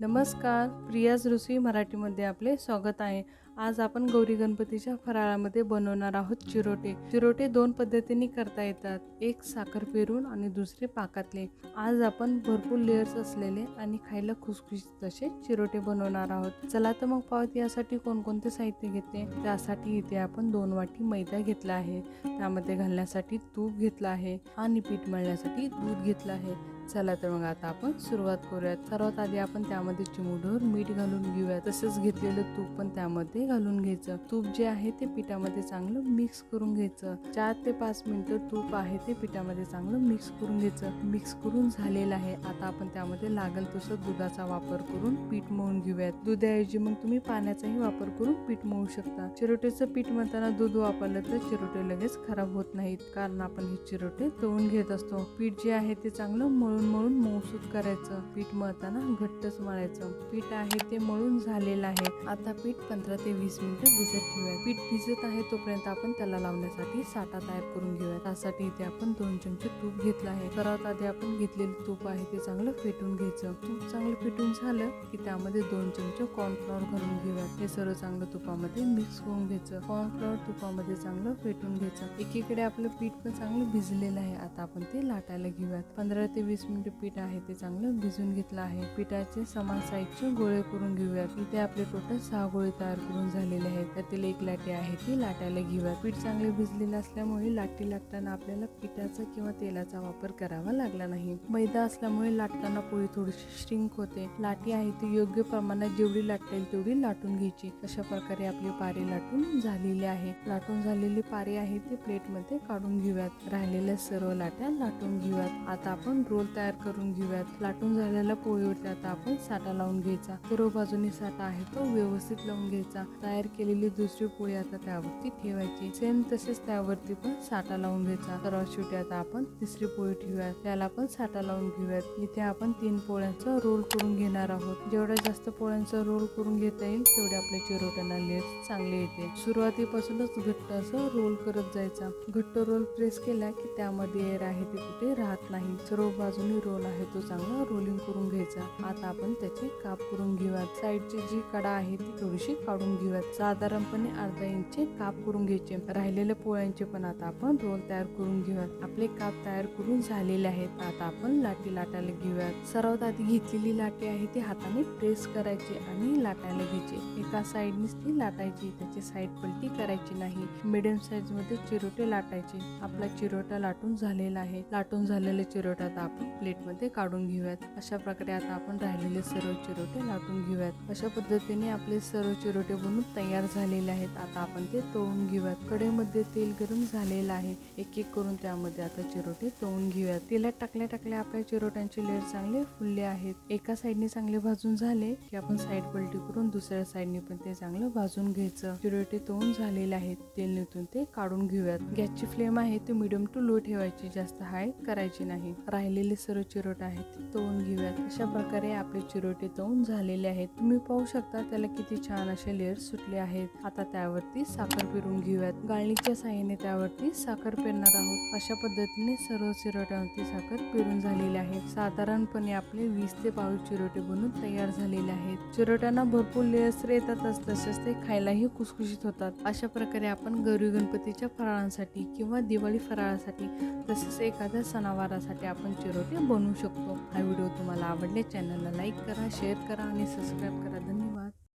नमस्कार प्रियाज रुसी मराठीमध्ये आपले स्वागत आहे. आज आपण गौरी गणपतीच्या फराळामध्ये बनवणार आहोत चिरोटे. चिरोटे दोन पद्धतीने करता येतात. एक साखर पेरून आणि दुसरे पाकातले. आज आपण भरपूर लेअर्स असलेले आणि खायला खुसखुशीत तसे चिरोटे बनवणार आहोत. चला तर मग पाहत यासाठी कोणकोणते साहित्य घेते. त्यासाठी इथे आपण दोन वाटी मैदा घेतला आहे. त्यामध्ये घालण्यासाठी तूप घेतलं आहे आणि पीठ मळण्यासाठी दूध घेतलं आहे. चला तर मग आता आपण सुरुवात करूयात. सर्वात आधी आपण त्यामध्ये चिमुडभर मीठ घालून घेऊया तसंच घेतलेलं तूप पण त्यामध्ये घालून घ्यायचं. तूप जे आहे ते पिठामध्ये चांगलं मिक्स करून घ्यायचं. चार ते पाच मिनिटं तूप आहे ते पिठामध्ये चांगलं मिक्स करून घ्यायचं. मिक्स करून झालेलं आहे. आता आपण त्यामध्ये लागल तसं दुधाचा वापर करून पीठ मळून घेऊयात. दुधाऐवजी मग तुम्ही पाण्याचाही वापर करून पीठ मळू शकता. चिरोटेचं पीठ म्हणताना दूध वापरलं तर चिरोटे लगेच खराब होत नाहीत. कारण आपण हे चिरोटे तळून घेत असतो. पीठ जे आहे ते चांगलं मळून मळून मऊसूत करायचं पीठ मळताना घट्टच मळायचं. पीठ आहे ते मळून झालेलं आहे. आता पीठ पंधरा ते वीस मिनिटं भिजत ठेवूया पीठ भिजत आहे तोपर्यंत आपण त्याला लावण्यासाठी साठा तयार करून घेऊया त्यासाठी इथे आपण दोन चमचे तूप घेतलं आहे. सर्वात आधी आपण घेतलेलं तूप आहे ते चांगलं फेटून घ्यायचं. तूप चांगलं फेटून झालं की त्यामध्ये दोन चमचे कॉर्नफ्लॉवर घालून घेऊया हे सर्व चांगलं तुपामध्ये मिक्स करून घ्यायचं. कॉर्नफ्लॉवर तुपामध्ये चांगलं फेटून घ्यायचं. एकीकडे आपलं पीठ पण चांगलं भिजलेलं आहे. आता आपण ते लाटायला घेऊयात. पंधरा ते वीस मिनिट पीठ आहे ते चांगलं भिजून घेतलं आहे. पिठाचे समान साईजचे गोळे करून घेऊयात. इथे आपले टोटल सहा गोळे तयार करून झालेले आहेत. त्यातील एक लाटे आहे ती लाटायला घेऊयात पीठ चांगले भिजलेलं असल्यामुळे लाटी लाटताना आपल्याला पिठाचा किंवा तेलाचा वापर करावा लागला नाही. मैदा असल्यामुळे लाटताना पोळी थोडीशी श्रिंक होते. लाटी आहे ती योग्य प्रमाणात जेवढी लाटता येईल तेवढी लाटून घ्यायची. अशा प्रकारे आपली पारी लाटून झालेली आहे. लाटून झालेली पारी आहे ती प्लेटमध्ये काढून घेऊयात. राहिलेल्या सर्व लाट्या लाटून घेऊयात. आता आपण रोल तयार करून घेऊयात. लाटून झालेल्या पोळीवरती आता आपण साठा लावून घ्यायचा. सर्व बाजूने साठा आहे तो व्यवस्थित लावून घ्यायचा. तयार केलेली दुसरी पोळी आता त्यावरती ठेवायची. सेम तसेच त्यावरती पण साठा लावून घ्यायचा. सर्वात शेवटी आता आपण तिसरी पोळी ठेवूयात. त्याला पण साठा लावून घेऊयात. इथे आपण तीन पोळ्यांचा रोल करून घेणार आहोत. जेवढ्या जास्त पोळ्यांचा रोल करून घेता येईल तेवढे आपल्या चिरोट्यांना लेस चांगले येते. सुरुवातीपासूनच घट्ट असं रोल करत जायचा. घट्ट रोल प्रेस केला की त्यामध्ये एअर आहे ते कुठे राहत नाही. सर्व बाजू रोल आहे तो चांगला रोलिंग करून घ्यायचा. आता आपण त्याचे काप करून घेऊयात. साईडची जी कडा आहे ती थोडीशी काढून घेऊयात. साधारणपणे अर्धा इंचचे काप करून घ्यायचे. राहिलेल्या पोळ्यांचे पण आता आपण रोल तयार करून घेऊयात. आपले काप तयार करून झालेले आहेत. आता आपण लाटी लाटायला घेऊयात. सर्वात आधी घेतलेली लाटी आहे ती हाताने प्रेस करायची आणि लाटायला घ्यायची. एका साईडनीच ती लाटायची त्याची साईड पलटी करायची नाही. मिडियम साईजमध्ये चिरोटे लाटायचे. आपला चिरोटा लाटून झालेला आहे. लाटून झालेले चिरोटा आपण प्लेटमध्ये काढून घेऊयात. अशा प्रकारे आता आपण राहिलेले सर्व चिरोटे लाटून घेऊयात. अशा पद्धतीने आपले सर्व चिरोटे बनून तयार झालेले आहेत. आता आपण ते तळून घेऊयात. कढईमध्ये तेल गरम झालेलं आहे. एक एक करून त्यामध्ये आता चिरोटे तळून घेऊयात. तेलात टाकल्या टाकल्या आपल्या चिरोट्यांचे लेअर चांगले फुलले आहेत. एका साईडने चांगले भाजून झाले की आपण साईड पलटी करून दुसऱ्या साईडने पण ते चांगलं भाजून घ्यायचं. चिरोटे तळून झालेले आहेत. तेल निघून ते काढून घेऊयात. गॅसची फ्लेम आहे ते मिडियम टू लो ठेवायची. जास्त हाय करायची नाही. राहिलेले सर्व चिरोट आहेत ते घेऊयात. अशा प्रकारे आपले चिरोटे तोंड झालेले आहेत. तुम्ही पाहू शकता त्याला किती छान असे लेअर सुटले आहेत. आता त्यावरती साखर पिरून घेऊयात. गाळणीच्या साहाय्याने त्यावरती साखर पेरणार आहोत. अशा पद्धतीने सर्व चिरोट्यावरती साखर पिरून झालेली आहे. साधारणपणे आपले वीस ते बावीस चिरोटे बनून तयार झालेले आहेत. चिरोट्यांना भरपूर लेअर्स येतातच तसेच ते खायलाही कुसकुशीत होतात. अशा प्रकारे आपण गौरी गणपतीच्या फराळांसाठी किंवा दिवाळी फराळासाठी तसेच एखाद्या सणावारासाठी आपण चिरोटे बनवू शकतो. हा व्हिडिओ तुम्हाला आवडले चॅनलला लाईक करा शेअर करा आणि सबस्क्राईब करा. धन्यवाद.